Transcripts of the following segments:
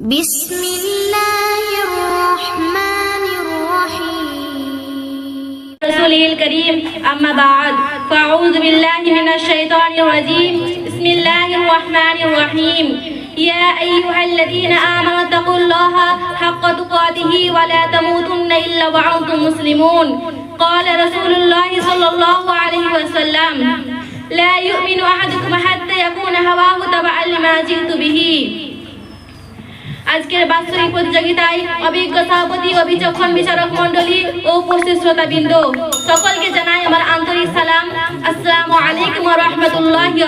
بسم الله الرحمن الرحيم. رسوله الكريم أما بعد فأعوذ بالله من الشيطان الرجيم. بسم الله الرحمن الرحيم. يا أيها الذين آمنوا اتقوا الله حق تقاته ولا تموتن إلا وأنتم مسلمون. قال رسول الله صلى الله عليه وسلم لا يؤمن أحدكم حتى يكون هواه تبعا لما جئت به. আজকের বাৎসরিক প্রতিযোগিতায় অভিজ্ঞ সভাপতি ও বিচারক মন্ডলী ও উপস্থিত শ্রোতাবৃন্দ সকলকে জানাই আমার আন্তরিক সালাম। আসসালামু আলাইকুম রাহমাতুল্লাহি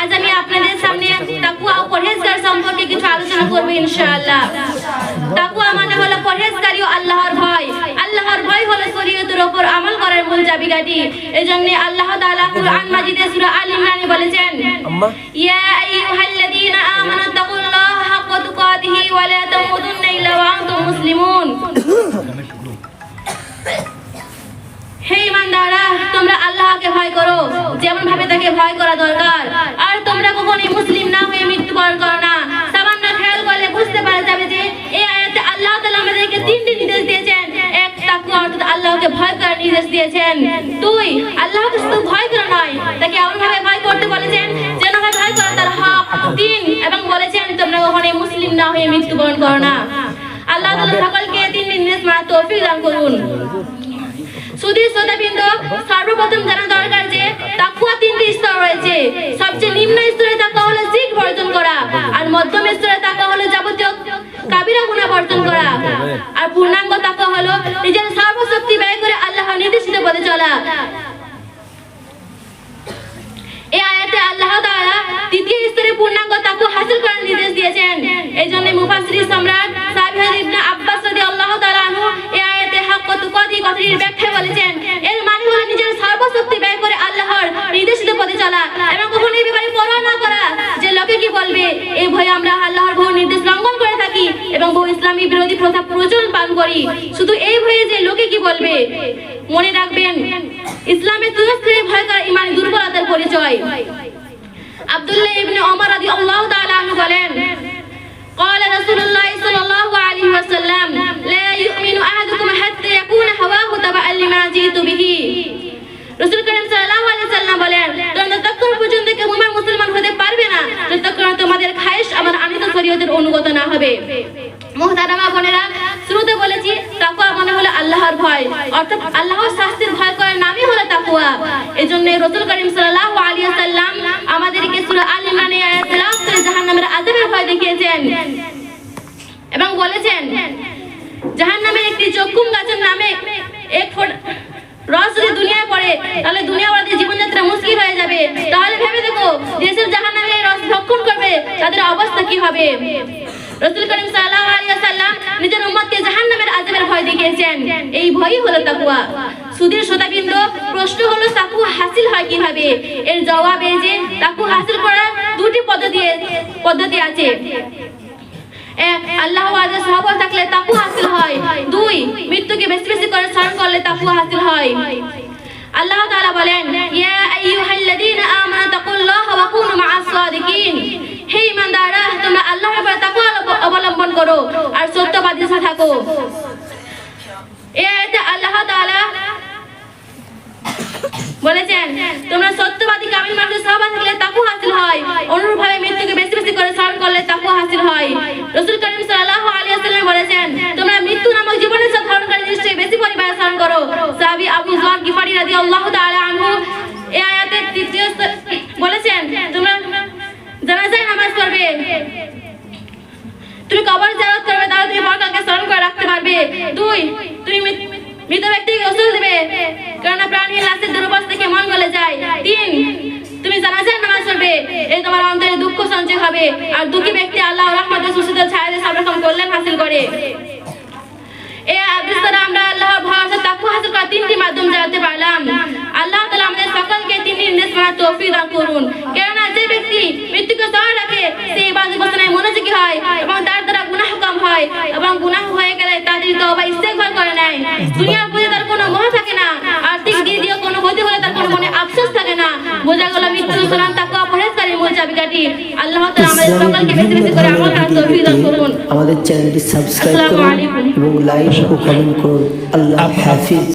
আজ আমি আপনাদের সামনে তাকুয়া ও পরহেজগার সম্পর্কে কিছু আলোচনা করব ইনশাআল্লাহ। তাকুয়া মানে হলো পরহেজগারি ও আল্লাহর ভয়। আল্লাহর ভয় হলো শরীয়তের উপর আমল করার মূল চাবিকাঠি। এজন্য আল্লাহ তাআলা কুরআন মাজিদে সূরা আল ইমরানে বলেছেন আম্মা। হে ইমানদারা তোমরা আল্লাহকে ভয় করো। যেমন ভাবে তাকে ভয় করা দরকার। আর তোমরা কখনোই মুসলিম না হয়ে মৃত্যুবরণ করো না। সামান্য খেয়াল করলে বুঝতে পারা যাবে যে, এই আয়াতে আল্লাহ আমাদেরকে তিনটি নির্দেশ দিয়েছেন। এক অর্থাৎ আল্লাহকে ভয় করার নির্দেশ দিয়েছেন। দুই, আল্লাহকে শুধু ভয় করা নয়, তাকে এমন ভাবে ভয় করতে বলেছেন যেন ভয় করা তার হক। তিন, এবং বলেছেন তোমরা কখনোই মুসলিম না হয়ে মৃত্যুবরণ করো না। সকলকে তিনটি নির্দেশ মানার তৌফিক দান করুন। সুধীর শ্রোতাবৃন্দ, সর্বপ্রথম জানা দরকার যে তাকুয়া তিনটি স্তর রয়েছে। সবচেয়ে নিম্ন স্তরে তাকুয়া হলো জিক বর্জন করা, আর মধ্যম স্তরে তাকুয়া হলো যাবতীয় কাবিরা গুনাহ বর্জন করা। আর পূর্ণাঙ্গ তাকুয়া হলো নিজের সর্বশক্তি ব্যয় করে আল্লাহর নির্দেশিত পথে চলা। এই আয়াতে আল্লাহ তাআলা তৃতীয় স্তরে পূর্ণাঙ্গ তাকওয়া হাসিল করার নির্দেশ দিয়েছেন। এই জন্য মুফাসসির সম্রাট সাহাবী ইবনে এবং বহু ইসলামী বিরোধী প্রথা প্রচলন পালন করি শুধু এই ভয়ে যে লোকে কি বলবে মনে রাখবেন ইসলামের তুরস্করে ভয় করা ইমান দুর্বলতার পরিচয় আব্দুল্লাহ ইবনে ওমর রাদিয়াল্লাহু তাআলা আনহু বলেন قال رسول الله صلى الله عليه وسلم لا يؤمن أحدكم حتى يكون هواه تبعا لما جئت به রাসূল করিম সাল্লাল্লাহু আলাইহি সাল্লাম বলেন তোমরা ততক্ষণ পর্যন্ত কেউ মুমিন মুসলমান হতে পারবে না যতক্ষণ না তোমাদের খায়েশ আমার আনিত শরীয়তের অনুগত না হবে মুহতারামা বোনেরা, শুরুতে বলেছি, তাকওয়া মানে হলো আল্লাহর ভয়। অর্থাৎ আল্লাহর শাস্তির ভয় করার নামই হলো তাকওয়া। এজন্য রাসূল করিম সাল্লাল্লাহু আলাইহি সাল্লাম আমাদেরকে সূরা আল ইমরানে আয়াত তেলাওয়াত করে জাহান্নামের আযাবের ভয় দেখিয়েছেন। এবং বলেছেন, জাহান্নামের একটি জকুম গাছের নামে এক রস যদি দুনিয়ায় পড়ে, তাহলে দুনিয়াওয়ালাদের জীবনযাত্রা মুশকিল হয়ে যাবে। তাহলে ভেবে দেখো যেসব জাহান্নামে রস ভক্ষণ করবে, তাদের অবস্থা কি হবে? রসুল করিম সাল্লাল্লাহু আলাইহি ওয়াসাল্লাম নিজের উম্মতকে জাহান্নামের আযাবের ভয় দেখিয়েছেন। এই ভয়ই হলো তাকওয়া। সুধীর শ্রোতাবৃন্দ প্রশ্ন হলো, তাকওয়া হাসিল হয় কীভাবে? এর জবাব এই যে, তাকওয়া হাসিল করার দুটি পদ্ধতি পদ্ধতি আছে। এক আল্লাহ ওয়াদে সহবত থাকলে তাকওয়া হাসিল হয়। দুই, মৃত্যুকে বেশি বেশি করে স্মরণ করলে তাকওয়া হাসিল হয়। আল্লাহ তাআলা বলেন, ইয়া আইয়ুহাল্লাযীনা আমানু তাকুল্লাহ ওয়া কুনু মা'আস সাদিকিন হে ঈমানদাররা তোমরা আল্লাহর উপর তাকওয়া অবলম্বন করো, আর সত্যবাদীর সাথে থাকো। আয়াতে আল্লাহ বলেছেন, তোমরা সত্যবাদী কামিল মানুষের সহবাস থাকলে তাকওয়া হাসিল হয়। অনুরূপভাবে মৃত্যুকে বেশি বেশি করে স্মরণ করলে তাকওয়া হাসিল হয়। রাসূল করিম সাল্লাল্লাহু আলাইহি ওয়াসাল্লাম বলেছেন, তোমরা মৃত্যু নামক জীবনের সাথে ধারণকারী নিশ্চয়ই বেশি পরিমাণে স্মরণ করো। সাহাবী আবু যুর গিফারি রাদিয়াল্লাহু তাআলা কবর জিয়ারত করবে, তাহলে তুমি পরকালকে স্মরণ করে রাখতে পারবে। দুই, তুমি মৃত- ব্যক্তিকে গোসল দেবে, কেননা প্রাণীর লাশের দুর্বাস থেকে মন গলে যায়। তিন, তুমি জানাজার নামাজ পড়বে এই তোমার অন্তরে দুঃখ সঞ্চয় হবে। আর দুঃখী ব্যক্তি আল্লাহ রহমতের সুশীতল ছায়াতে সব রকম কল্যাণ হাসিল করে। এই আদেশ দ্বারা আমরা আল্লাহর ভরসা তাকওয়া হাসিল করার তিনটি মাধ্যম জানতে পারলাম আল্লাহ তাআলা আমাদের সকলকে তিনটি নির্দেশ মানার তৌফিক দান করুন কেননা যে ব্যক্তি মৃত্যুকে স্মরণ রাখে সেই ইবাদত বসনায় মনোযোগী হয় এবং তার দ্বারা গুনাহ কম হয় এবং গুনাহ হয়ে গেলে তাদের তওবা ইস্তেগফার করে নেয়। দুনিয়ার প্রতি তার কোনো মোহ থাকে না। আর্থিক দিক দিয়ে কোনো ক্ষতি হলে তার কোনো মনে আফসোস থাকে না। বোঝা গেল মৃত্যু সুরান তাকে পরহেজগারের মূল চাবিকাঠি আল্লাহ তাআলা আমাদের সকলকে বেশি বেশি করে আমল করার তৌফিক দান করুন। আমাদের চ্যানেলটি সাবস্ক্রাইব করুন এবং লাইক ও কমেন্ট করুন। আল্লাহ হাফিজ।